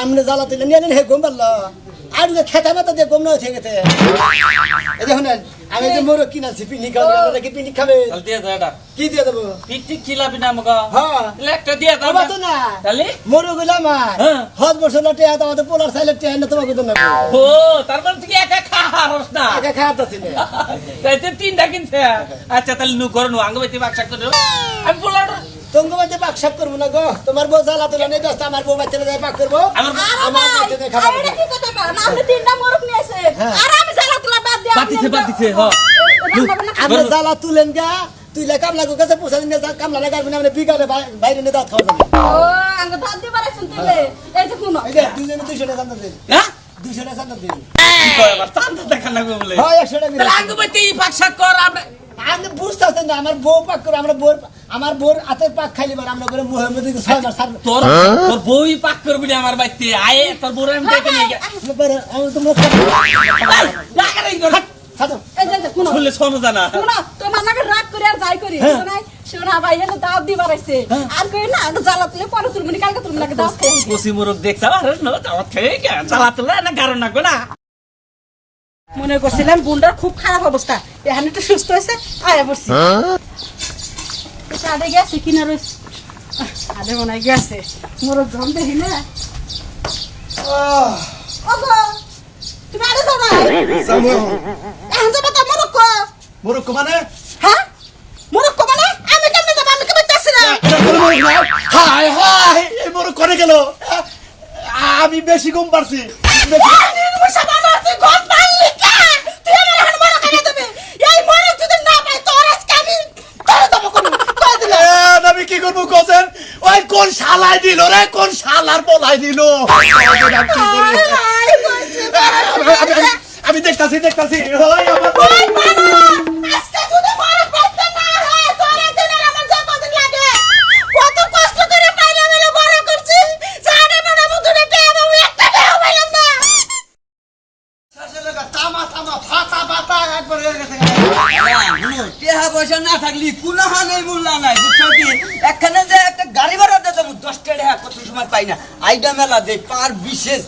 আমনে জ্বালা তুলে নিয়ে নেন হে গম পারল। আর খেতে মাতা দিয়ে গম না হচ্ছে এই দেখুন আমি যে মোর কিনাছি পিকনিক খাওয়া আপনারা কি পিকনিক খাবে? তাহলে দিয়ে দাও এটা। কি দিয়ে দেবো? পিকনিক খিলাবি না আমাকে? হ্যাঁ। একটা দিয়ে দাও বাবা তো না। তাহলে? মোরগুলা আমার। হ্যাঁ। হজ বছর লটে এত আমাদের পোলার সাইলে টেন না তোমাকে তো নেব ও তারপর তুই একা না। একা তাইতে তিনটা কিনছে। আচ্ছা তাহলে নু করো নু বাক্সা আমি বললাম তোমাকে বাজে পাক সাপ করব না গো? তোমার বউ জ্বালা তুলে নেই দোস্ত আমার বউ বাচ্চা যায় পাক করব। আমার বাচ্চাদের খাবার কি কথা কন আপনি তিনটা মোরক নিয়ে এসে হ্যাঁ। আর আমি জ্বালা তুলা বাদ দিয়ে বাদ দিছে, বাদ দিছে, হ্যাঁ। আমরা জ্বালা তুলেন গা তুই লে কামলা গো কাছে পোষা দিন কামলা লাগাবি না আমরা বিকালে বাইরে নিয়ে দাঁত খাওয়া যাবে। ও আঙ্গ দাদ দিয়ে বারে শুনতিলে এই যে শুনো এই যে দুজনে দুইশো টাকা দিন। হ্যাঁ? দুইশো টাকা চান্দা দিন। কি কয় আবার? চান্দা দেখা লাগবে বলে। হয় একশো টাকা আঙ্গ বাইতে বাক্সা কর আমরা আমি বুঝতে পারছেন না আমার বউ পাক করে আমরা বউ আমার বউর হাতের পাক খাইলি বার আমরা মধ্যে ছয় মাস সাত তোর তোর বই পাক করবি না আমার বাইতে আয়ে তোর বউরে আমি দেখে নিয়ে গিয়ে আমি তো মুখ লাগা রে গো খাতো এই যে এই যে শুনো। শুনলে শোনো জানা। তোমার নাকি রাগ করে আর যাই করি হ্যাঁ। শোনা ভাই এনে দাওয়াত দি বারাইছে আর কই না আঙ্গ জ্বালা তুলে পরে তুলবি কালকে তুলবি নাকি দাওয়াত খাই কসি মুরগ দেখছ? আরে না দাওয়াত খেয়ে গে চালা না কারণ না না। মনে করছিলাম বুন্ডার খুব খারাপ অবস্থা। এখানে একটু সুস্থ হয়েছে আয়া পড়ছি। আদে গেছে কিনা রয়েছে আদে মনে হয় গেছে। মোর ধন দেখি না। তুমি আরে যাও না? এখন যাব তো মোরক মোরক মানে? হ্যাঁ? মোরক মানে? আমি কেমনে যাব? আমি কেমন যাচ্ছি না? হাই হাই এই মোরক করে গেল? আমি বেশি কম পারছি করব কোসেন ওই কোন শালাই দিল রে? কোন শালার বলাই দিল? আমি দেখতাছি দেখতাছি। ওই আমার পয়সা না থাকলি কোনো হানের মূল্য নাই, বুঝছ কি? এখানে যে একটা গাড়ি ভাড়া দিতে দশটা টাকা কত সময় পাই না। আইডা মেলা দে পার বিশেষ